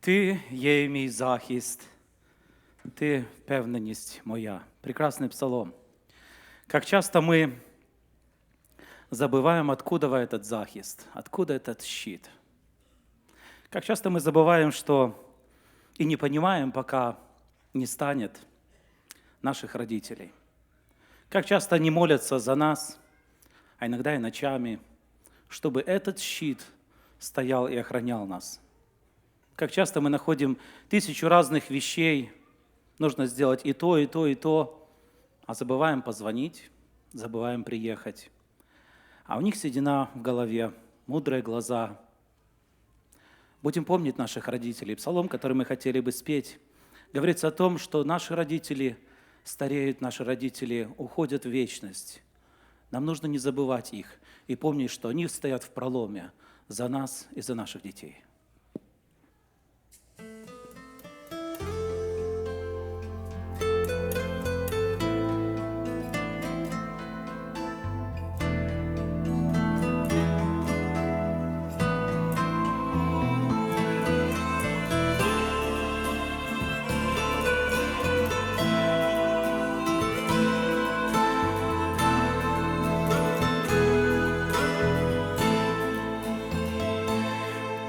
Ти є мій захист, ти впевненість моя. Прекрасный псалом. Как часто мы забываем, откуда этот захист, откуда этот щит. Как часто мы забываем, что и не понимаем, пока не станет наших родителей. Как часто они молятся за нас, а иногда и ночами, чтобы этот щит стоял и охранял нас. как часто мы находим тысячу разных вещей, нужно сделать и то, и то, и то, а забываем позвонить, забываем приехать. А у них седина в голове, мудрые глаза. Будем помнить наших родителей. Псалом, который мы хотели бы спеть, говорится о том, что наши родители стареют, наши родители уходят в вечность. Нам нужно не забывать их и помнить, что они стоят в проломе за нас и за наших детей.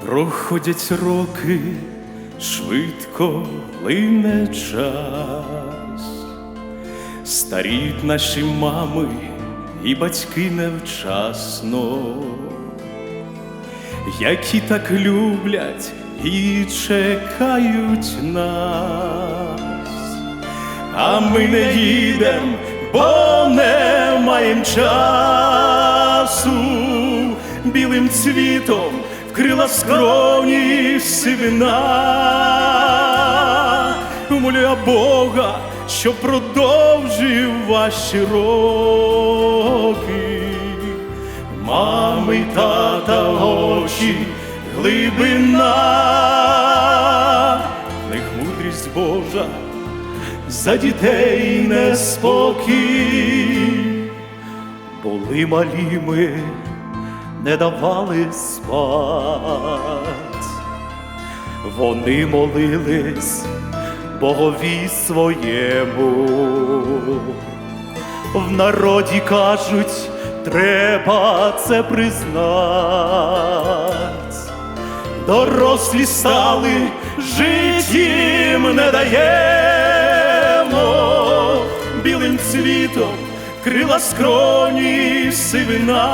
Проходять роки, швидко лине час, старіють наші мами і батьки невчасно, які так люблять і чекають нас, а ми не їдем, бо не маєм часу. Білим цвітом вкрила скроні сивина. Умолюя Бога, що продовжив ваші роки. Мами тата очі, глибина, них мудрість Божа, за дітей неспокій. Були малі ми, не давали спать. Вони молились Богові своєму. В народі кажуть, треба це признать. Дорослі стали, жить їм не даємо білим цвітом крила скроні сивина.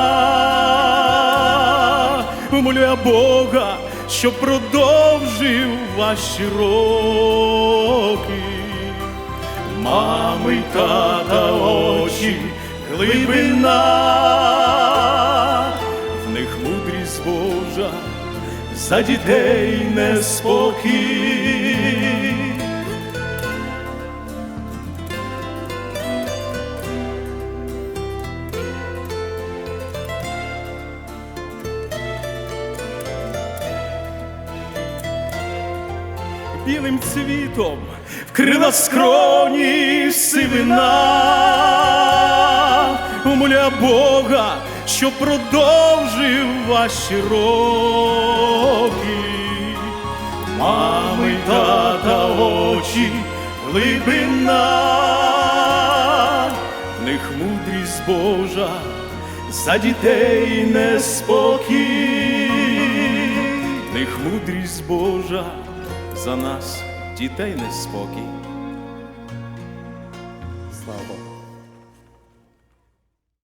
Молюя Бога, що продовжив ваші роки. Мами тата очі, глибина, в них мудрість Божа, за дітей неспокій. Білим цвітом вкрила скроні сивина, умоля Бога, що продовжив ваші роки. Мами тата очі, глибина, в них мудрість Божа, за дітей неспокій, мудрість Божа за нас, дітей неспокій. Слава.